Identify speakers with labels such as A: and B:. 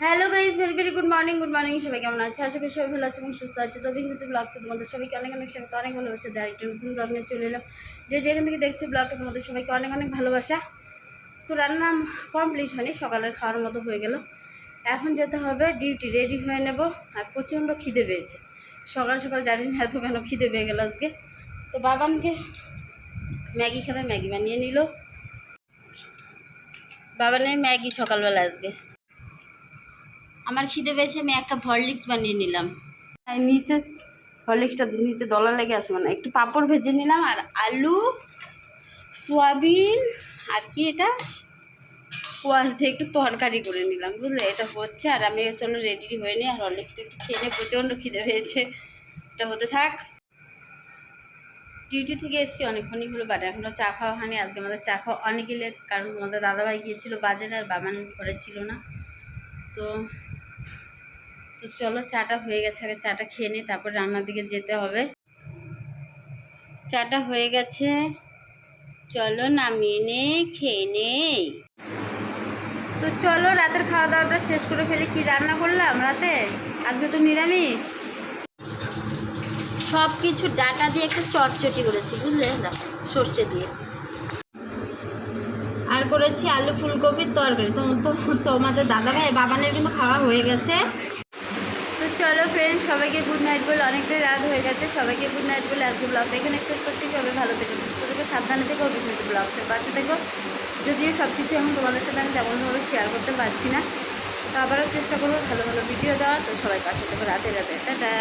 A: Hello guys very very good morning good morning সবাই কেমন আছে? আশা করি সবাই ভালো আছে এবং সুস্থ আছে। তো ভিন্নতি ব্লগসে তোমাদের সবাইকে অনেক অনেক সবাইকে অনেক ভালোবাসা দেয় একটা নতুন ব্লগ নিয়ে চলে এলাম। যে যেখান থেকে দেখছ ব্লগটা তোমাদের সবাইকে অনেক অনেক ভালোবাসা। তো রান্না কমপ্লিট হয়নি, সকালের খাওয়ার মতো হয়ে গেল। এখন যেতে হবে ডিউটি রেডি হয়ে নেব। আর প্রচণ্ড খিদে পেয়েছে। সকাল সকাল জানি না এত কেন খিদে পেয়ে গেল আজকে। তো বাবানকে ম্যাগি খাবে, ম্যাগি বানিয়ে নিল। বাবানের ম্যাগি সকালবেলা আজকে। আমার খিদে পেয়েছে, আমি একটা হরলিক্স বানিয়ে নিলাম। নিচে, হরলিক্সটা নিচে দলা লেগে আছে মানে একটু পাঁপড় ভেজে নিলাম, আর আলু, সোয়াবিন, আর কি এটা? কোয়াশ দিয়ে একটু তরকারি করে নিলাম, বুঝলে? এটা হচ্ছে, আর আমি চলো রেডি হয়ে নিই আর হরলিক্সটা একটু খেয়ে প্রচণ্ড খিদে হয়েছে এটা হতে থাক। ডিউটি থেকে এসেছি, অনেকক্ষণই হলো বাট এখনও চা খাওয়া হয়নি, আজকে আমাদের চা খাওয়া অনেক লেট, কারণ আমাদের দাদাভাই গিয়েছিল বাজারে আর বাবান ঘরে ছিল না। তো তো চলো চাটা হয়ে গেছে, আগে চাটা খেয়ে নিই, তারপর রান্নার দিকে যেতে হবে। চাটা হয়ে গেছে, চলো নামিয়ে নে খেয়ে নেই। তো চলো রাতের খাওয়া দাওয়াটা শেষ করে ফেলে, কি রান্না করলাম রাতে? আজকে তো নিরামিষ। সব কিছু ডাটা দিয়ে একটু চটচটি করেছি, বুঝলে? সর্ষে দিয়ে। আর করেছি আলু ফুলকপির তরকারি। তোমাদের দাদাভাই, বাবানের কিন্তু খাওয়া হয়ে গেছে। চলো ফ্রেন্ড সবাইকে গুড নাইট বলে অনেকটাই রাত হয়ে গেছে। সবাইকে গুড নাইট বলে আজকে ব্লগটা এখানে শেষ করছি। সবাই ভালো থেকো, সুস্থ থেকে, সাবধানে থেকো বিভিন্ন ব্লগসের পাশে থেকো। যদিও সব কিছু এখন তোমাদের সাথে আমি তেমনভাবে শেয়ার করতে পারছি না। তো আবারও চেষ্টা করব ভালো ভালো ভিডিও দেওয়ার। তো সবাই পাশে থেকো, রাতে রাতে। টাটা।